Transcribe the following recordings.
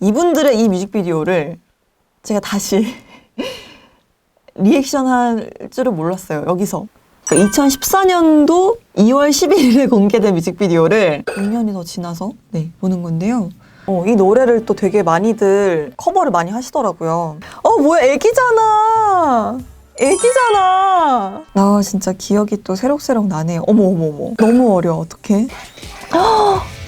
이분들의 이 뮤직비디오를 제가 다시 리액션 할 줄은 몰랐어요. 여기서. 2014년도 2월 11일에 공개된 뮤직비디오를 6년이 더 지나서 네, 보는 건데요. 어, 이 노래를 또 되게 많이들 커버를 많이 하시더라고요. 어, 뭐야, 애기잖아! 애기잖아! 나 진짜 기억이 또 새록새록 나네요. 어머, 어머, 어머. 너무 어려, 어떡해.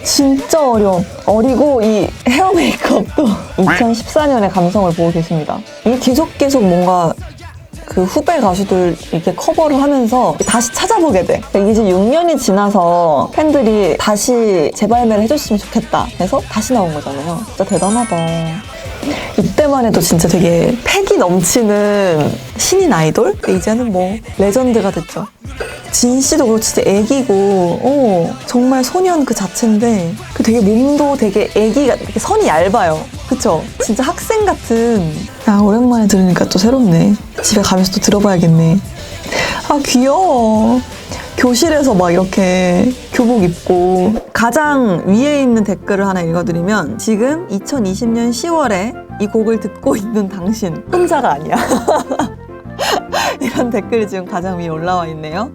진짜 어려. 어리고 이 헤어 메이크업도 2014년의 감성을 보고 계십니다. 이 계속 계속 뭔가 그 후배 가수들 이렇게 커버를 하면서 다시 찾아보게 돼. 이게 이제 6년이 지나서 팬들이 다시 재발매를 해줬으면 좋겠다 해서 다시 나온 거잖아요. 진짜 대단하다. 이때만 해도 진짜 되게 패기 넘치는 신인 아이돌? 이제는 뭐 레전드가 됐죠. 진 씨도 그렇고 진짜 애기고, 어, 정말 소년 그 자체인데, 그 되게 몸도 되게 애기가, 되게 선이 얇아요. 그쵸? 진짜 학생 같은. 아, 오랜만에 들으니까 또 새롭네. 집에 가면서 또 들어봐야겠네. 아, 귀여워. 교실에서 막 이렇게 교복 입고 가장 위에 있는 댓글을 하나 읽어드리면 지금 2020년 10월에 이 곡을 듣고 있는 당신 혼자가 아니야. 이런 댓글이 지금 가장 위에 올라와 있네요.